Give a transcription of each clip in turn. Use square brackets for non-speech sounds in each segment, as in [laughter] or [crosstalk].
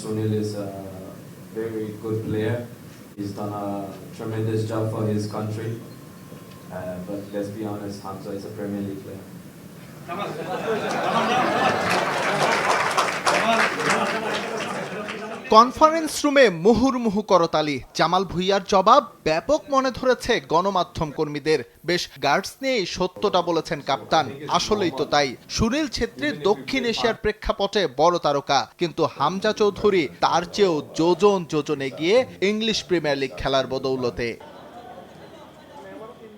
Sunil is a very good player. He's done a tremendous job for his country. Uh, but let's be honest, Hamza is a Premier League player. [laughs] Conference রুমে মুহুর্মুহু করতালি জামাল ভুইয়ার জবাব ব্যাপক মনে ধরেছে গণমাধ্যম কর্মীদের। বেশ গার্ডস নিয়েই সত্যটা বলেছেন কাপ্তান। আসলেই তো তাই। সুনীল ছেত্রী দক্ষিণ এশিয়ার প্রেক্ষাপটে বড় তারকা। কিন্তু হামজা চৌধুরী তার চেয়েও যোজন যোজনে গিয়ে ইংলিশ প্রিমিয়ার লিগ খেলার বদৌলতে।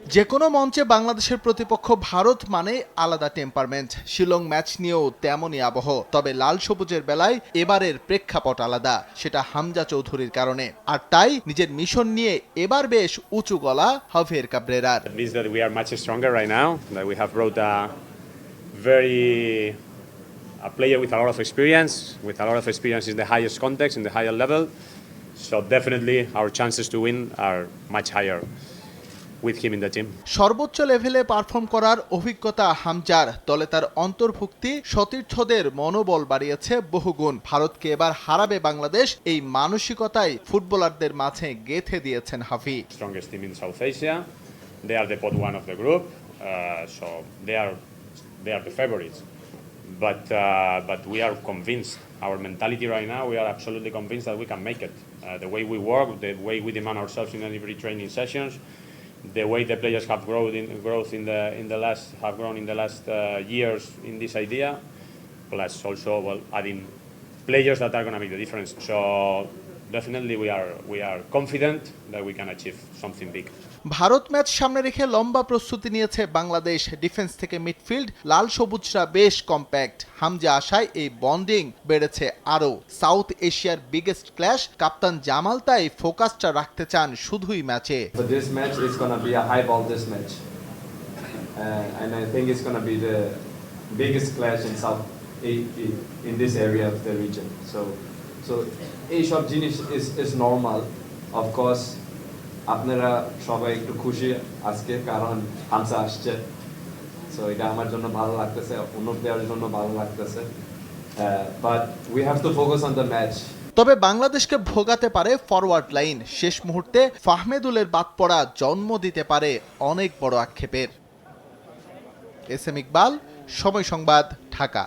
যে কোনো মঞ্চে বাংলাদেশের প্রতিপক্ষ ভারত মানে আলাদা টেম্পারমেন্ট শিলং ম্যাচ নিয়েও তেমনই আবহ তবে লাল সবুজের বেলায় এবারের প্রেক্ষাপট আলাদা সেটা হামজা চৌধুরীর কারণে আর তাই নিজের মিশন নিয়ে এবার বেশ উঁচু গলা হাভিয়ের কাবরেরার very a player with a lot of experience, with a lot of experience in the highest context, in the higher level. So definitely our chances to win are much higher with him in the team. সর্বোচ্চ লেভেলে perform করার অভিজ্ঞতা হামজার দলে তার অন্তর্ভুক্তি সতীর্থদের মনোবল বাড়িয়েছে বহুগুণ ভারতকে এবার হারাবে বাংলাদেশ এই মানসিকতাই ফুটবলারদের মাঝে গেথে দিয়েছেন হাফি Strongest team in South Asia. They are the pot one of the group, uh, so they are they are the favorites. But uh, but we are convinced. Our mentality right now, we are absolutely convinced that we can make it. Uh, the way we work, the way we demand ourselves in every training sessions, the way the players have grown in growth in the in the last have grown in the last uh, years in this idea, plus also well adding players that are going to make the difference. So definitely we are we are confident that we can achieve something big. Bharat match সামনে রেখে লম্বা প্রস্তুতি নিয়েছে Bangladesh defence থেকে midfield লাল সবুজরা বেশ compact Hamza আশায় এই বন্ডিং বেড়েছে আরও সাউথ এশিয়ার বিগেস্ট ক্ল্যাশ কাপ্তান জামাল তাই ফোকাসটা রাখতে চান শুধুই ম্যাচে this match, it's gonna be a high ball this match, uh, and I think it's gonna be the biggest clash in South in this area of the region. So, so এইসব জিনিস is normal. Of course, আপনারা সবাই একটু খুশি আজকে কারণ হামসা আসছে। So এটা আমার জন্য ভালো লাগতেছে অন্য প্লেয়ারের জন্য ভালো লাগতেছে। But we have to focus on the match তবে বাংলাদেশকে ভোগাতে পারে ফরওয়ার্ড লাইন শেষ মুহূর্তে ফাহমেদুলের বাদ পড়া জন্ম দিতে পারে অনেক বড় আক্ষেপের। এস এম ইকবাল সময় সংবাদ ঢাকা।